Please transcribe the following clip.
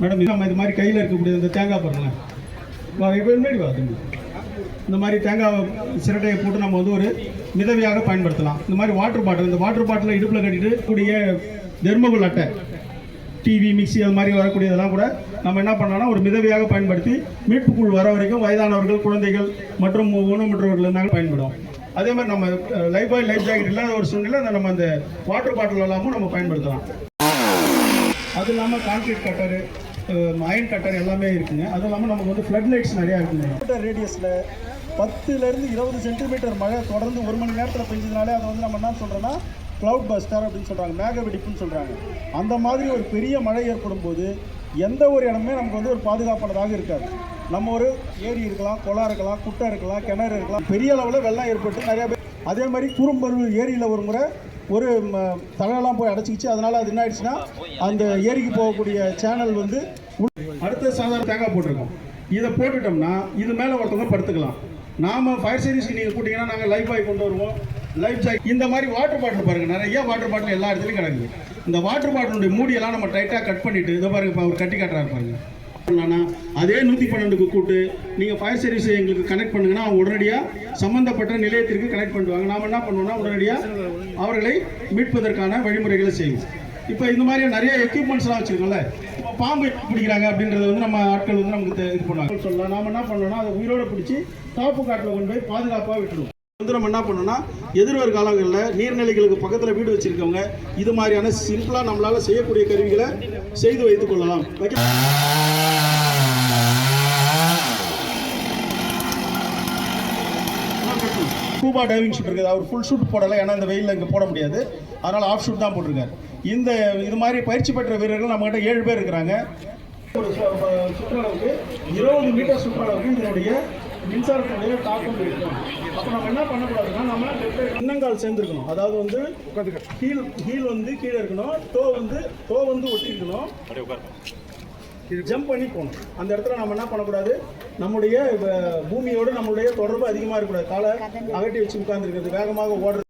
Madam இது நம்ம இது மாதிரி கையில் இருக்கக்கூடிய இந்த தேங்காய் பாருங்களேன். வா இப்போ முன்னாடி வா இந்த மாதிரி தேங்காய் சிரட்டையை போட்டு நம்ம வந்து ஒரு மிதவையாக பயன்படுத்தலாம். இந்த மாதிரி வாட்டர் பாட்டில் இந்த வாட்டர் பாட்டிலை இடுப்பில் கட்டிட்டு கூடிய தெர்மகுள் அட்டை டிவி மிக்சி அது மாதிரி வரக்கூடியதெல்லாம் கூட நம்ம என்ன பண்ணலாம்னா ஒரு மிதவையாக பயன்படுத்தி மீட்புக்குள் வர வரைக்கும் வயதானவர்கள் குழந்தைகள் மற்றும் ஊனமுற்றவர்கள் இருந்தாங்க பயன்படும் அதே மாதிரி நம்ம லைஃப் பாய் லைஃப் ஜாக்கெட் இல்லாத ஒரு சூழ்நிலை நம்ம அந்த வாட்டர் பாட்டில் எல்லாமும் நம்ம பயன்படுத்தலாம். அது இல்லாமல் கான்கிரீட் கட்டரு அயன் கட்டர் எல்லாமே இருக்குங்க. அதுவும் இல்லாமல் நமக்கு வந்து ஃப்ளட் லைட்ஸ் நிறையா இருக்குங்க. ரேடியஸில் பத்துலேருந்து இருபது சென்டிமீட்டர் மழை தொடர்ந்து ஒரு மணி நேரத்தில் பெஞ்சதுனாலே அதை வந்து நம்ம என்ன சொல்கிறோன்னா க்ளவுட் பஸ்டர் அப்படின்னு சொல்கிறாங்க மேக வெடிப்புன்னு சொல்கிறாங்க அந்த மாதிரி ஒரு பெரிய மழை ஏற்படும் போது எந்த ஒரு இடமே நமக்கு வந்து ஒரு பாதுகாப்பானதாக இருக்காது. நம்ம ஒரு ஏரி இருக்கலாம் குளம் இருக்கலாம் குட்டை இருக்கலாம் கிணறு இருக்கலாம் பெரிய அளவில் வெள்ளம் ஏற்பட்டு நிறையா பேர் அதே மாதிரி குறும்பரு ஏரியில் ஒரு முறை ஒரு ம, போய் அடைச்சிக்கிச்சு. அதனால் அது என்ன ஆயிடுச்சுன்னா அந்த ஏரிக்கு போகக்கூடிய சேனல் வந்து அடுத்த சாதாரண தேங்காய் போட்டிருக்கோம். இதை போட்டுட்டோம்னா இது மேலே ஒருத்தவங்க படுத்துக்கலாம். நாம ஃபயர் சர்வீஸ்க்கு நீங்கள் கூட்டிங்கன்னா நாங்கள் லைஃப் பாய் கொண்டு வருவோம். லைஃப் ஜாய் இந்த மாதிரி வாட்டர் பாட்டில் பாருங்கள் நிறைய வாட்டர் பாட்டில் எல்லா இடத்துலையும் கிடக்குது இந்த வாட்டர் பாட்டிலுடைய மூடியெல்லாம் நம்ம டைட்டாக கட் பண்ணிவிட்டு இதை பாருங்க இப்போ அவர் கட்டி காட்டுறாரு பாருங்கள் பண்ணலாம்னா அதே நூற்றி பன்னெண்டுக்கு கூட்டு நீங்கள் ஃபயர் சர்வீஸ் எங்களுக்கு கனெக்ட் பண்ணுங்கன்னா அவங்க உடனடியாக சம்பந்தப்பட்ட நிலையத்திற்கு கனெக்ட் பண்ணுவாங்க. நாம் என்ன பண்ணுவோம்னா உடனடியாக அவர்களை மீட்பதற்கான வழிமுறைகளை செய்வோம். இப்போ இந்த மாதிரி நிறைய எக்யூப்மெண்ட்ஸ்லாம் வச்சுருக்கோம்ல இப்போ பாம்பு பிடிக்கிறாங்க அப்படின்றத வந்து நம்ம ஆட்கள் வந்து நமக்கு இது பண்ணுவாங்க. சொல்லலாம். நாம என்ன பண்ணோம்னா அதை உயிரோட பிடிச்சி காப்பு காட்டில் கொண்டு போய் பாதுகாப்பாக விட்டுருவோம். வந்து நம்ம என்ன பண்ணோம்னா எதிர்வரும் காலங்களில் நீர்நிலைகளுக்கு பக்கத்தில் வீடு வச்சிருக்கவங்க இது மாதிரியான சிம்பிளாக நம்மளால் செய்யக்கூடிய கருவிகளை செய்து வைத்துக் கொள்ளலாம். ஸ்கூபா டைவிங் ஷூட் இருக்குது. அவர் ஃபுல் ஷூட் போடலை ஏன்னா இந்த வெயிலில் இங்கே போட முடியாது. அதனால் ஆஃப் ஷூட் தான் போட்டிருக்காரு. இந்த இது மாதிரி பயிற்சி பெற்ற வீரர்கள் நம்மகிட்ட ஏழு பேர் இருக்கிறாங்க. ஒரு இருபது மீட்டர் சுற்றளவுக்கு இதனுடைய மின்சாரத்தினுடைய தாக்கம் இருக்கும். அப்போ நம்ம என்ன பண்ணக்கூடாதுன்னா நம்ம இன்னங்கால் சேர்ந்துருக்கணும். அதாவது வந்து ஹீல் ஹீல் வந்து கீழே இருக்கணும். டோ வந்து டோ வந்து ஒட்டிருக்கணும் ஜம்ப் பண்ணி போகணும். அந்த இடத்துல நம்ம என்ன பண்ணக்கூடாது? நம்முடைய பூமியோடு நம்மளுடைய தொடர்பு அதிகமாக இருக்கக்கூடாது. காலை அகட்டி வச்சு உட்காந்துருக்கிறது வேகமாக ஓடுறது